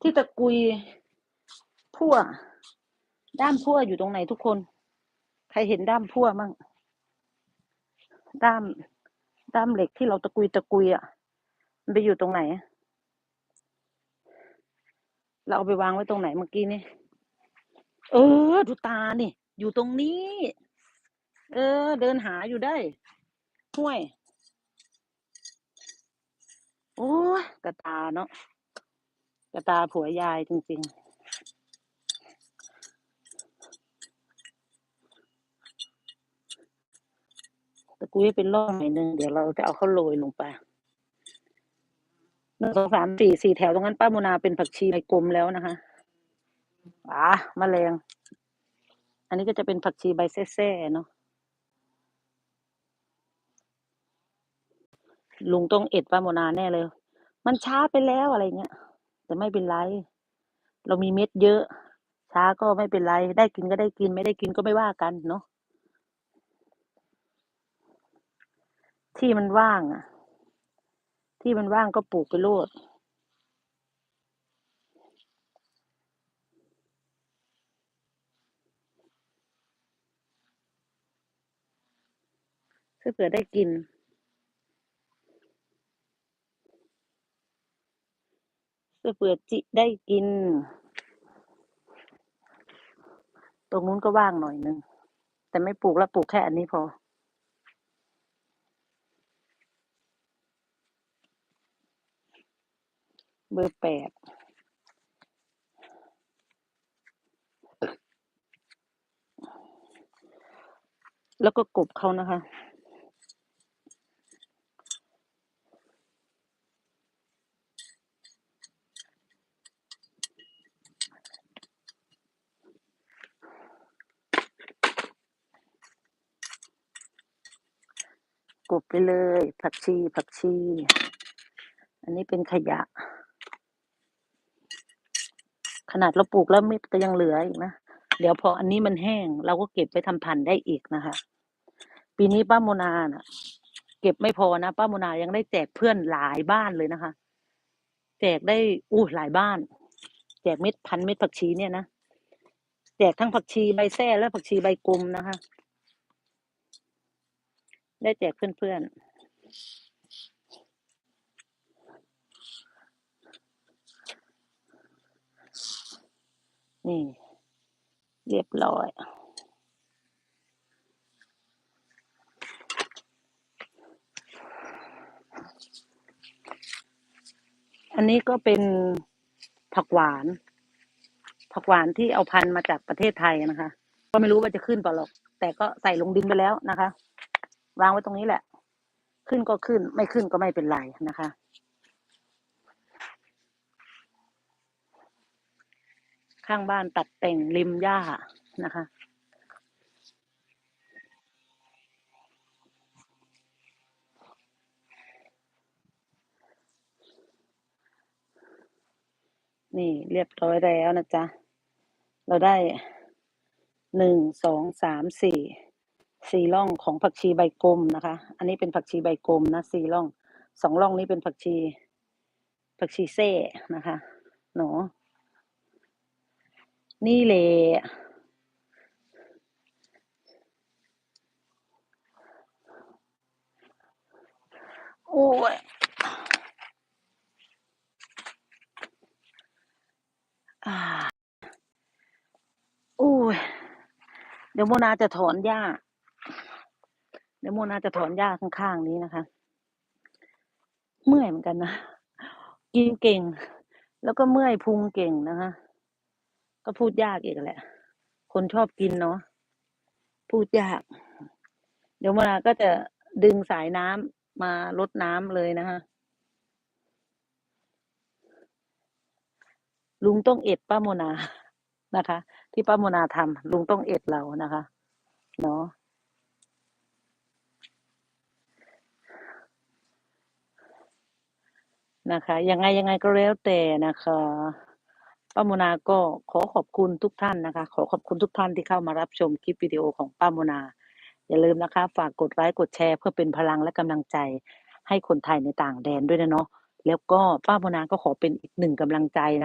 ที่ตะกุยพั่ว ด้ามพั่วอยู่ตรงไหนทุกคน ใครเห็นด้ามพั่วมั่งด้ามด้ามเหล็กที่เราตะกุยตะกุยอะ มันไปอยู่ตรงไหน เราเอาไปวางไว้ตรงไหนเมื่อกี้นี่เออดูตานี่ อยู่ตรงนี้ เออ เดินหาอยู่ได้ห้วย โอ้กระตาเนาะ กระตาผัวยายจริง ๆตะกุยเป็นร่องหน่อยหนึ่งเดี๋ยวเราจะเอาเข้าโรยลงไปหนึ่งสองสามสี่สี่แถวตรงนั้นป้าโมนาเป็นผักชีใบกลมแล้วนะคะอ่าแมลงอันนี้ก็จะเป็นผักชีใบแซ่ๆเนาะลุงต้องเอ็ดป้าโมนาแน่เลย มันช้าไปแล้วอะไรเงี้ย แต่ไม่เป็นไร เรามีเม็ดเยอะ ช้าก็ไม่เป็นไร ได้กินก็ได้กิน ไม่ได้กินก็ไม่ว่ากันเนาะที่มันว่างอะ ที่มันว่างก็ปลูกไปโลดเพื่อเผื่อได้กิน เพื่อเผื่อจิได้กิน ตรงนู้นก็ว่างหน่อยนึง แต่ไม่ปลูกแล้วปลูกแค่อันนี้พอ เบอร์แปดแล้วก็กบเขานะคะ กบไปเลย ผักชีผักชี อันนี้เป็นขยะ ขนาดเราปลูกแล้วเม็ดก็ยังเหลืออีกนะ เดี๋ยวพออันนี้มันแห้ง เราก็เก็บไปทำพันธุ์ได้อีกนะคะ ปีนี้ป้าโมนาน่ะ เก็บไม่พอนะป้าโมนายังได้แจกเพื่อนหลายบ้านเลยนะคะ แจกได้อู้หลายบ้าน แจกเม็ดพันเม็ดผักชีเนี่ยนะแจกทั้งผักชีใบแส้และผักชีใบกลมนะคะ ได้แจกเพื่อนๆ นี่ เรียบร้อยอันนี้ก็เป็นผักหวาน ผักหวานที่เอาพันธุ์มาจากประเทศไทยนะคะ ก็ไม่รู้ว่าจะขึ้นเปล่าหรอก แต่ก็ใส่ลงดินไปแล้วนะคะ วางไว้ตรงนี้แหละ ขึ้นก็ขึ้น ไม่ขึ้นก็ไม่เป็นไรนะคะ ข้างบ้านตัดแต่งริมหญ้านะคะนี่เรียบร้อยแล้วนะจ๊ะ เราได้หนึ่งสองสามสี่ สี่ร่องของผักชีใบกลมนะคะ อันนี้เป็นผักชีใบกลมนะสี่ร่องสองร่องนี้เป็นผักชี ผักชีเซ่นะคะหนูนี่แหละโอ้ยอ่าโอ้ย เดี๋ยวโมนาจะถอนหญ้า เดี๋ยวโมนาจะถอนหญ้าข้างๆนี้นะคะ เมื่อยเหมือนกันนะ กินเก่ง แล้วก็เมื่อยพุงเก่งนะคะ ก็พูดยากอีกแหละ คนชอบกินเนาะ พูดยาก เดี๋ยวโมนาก็จะดึงสายน้ำมาลดน้ำเลยนะคะ ลุงต้องเอ็ดป้าโมนานะคะ ที่ป้าโมนาทำลุงต้องเอ็ดเรานะคะ เนาะ นะคะยังไงยังไงก็แล้วแต่นะคะป้าโมนาก็ขอขอบคุณทุกท่านนะคะ ขอขอบคุณทุกท่านที่เข้ามารับชมคลิปวิดีโอของป้าโมนา อย่าลืมนะคะ ฝากกดไลค์กดแชร์เพื่อเป็นพลังและกำลังใจให้คนไทยในต่างแดนด้วยนะเนาะแล้วก็ป้าโมนาก็ขอเป็นอีกหนึ่งกำลังใจนะ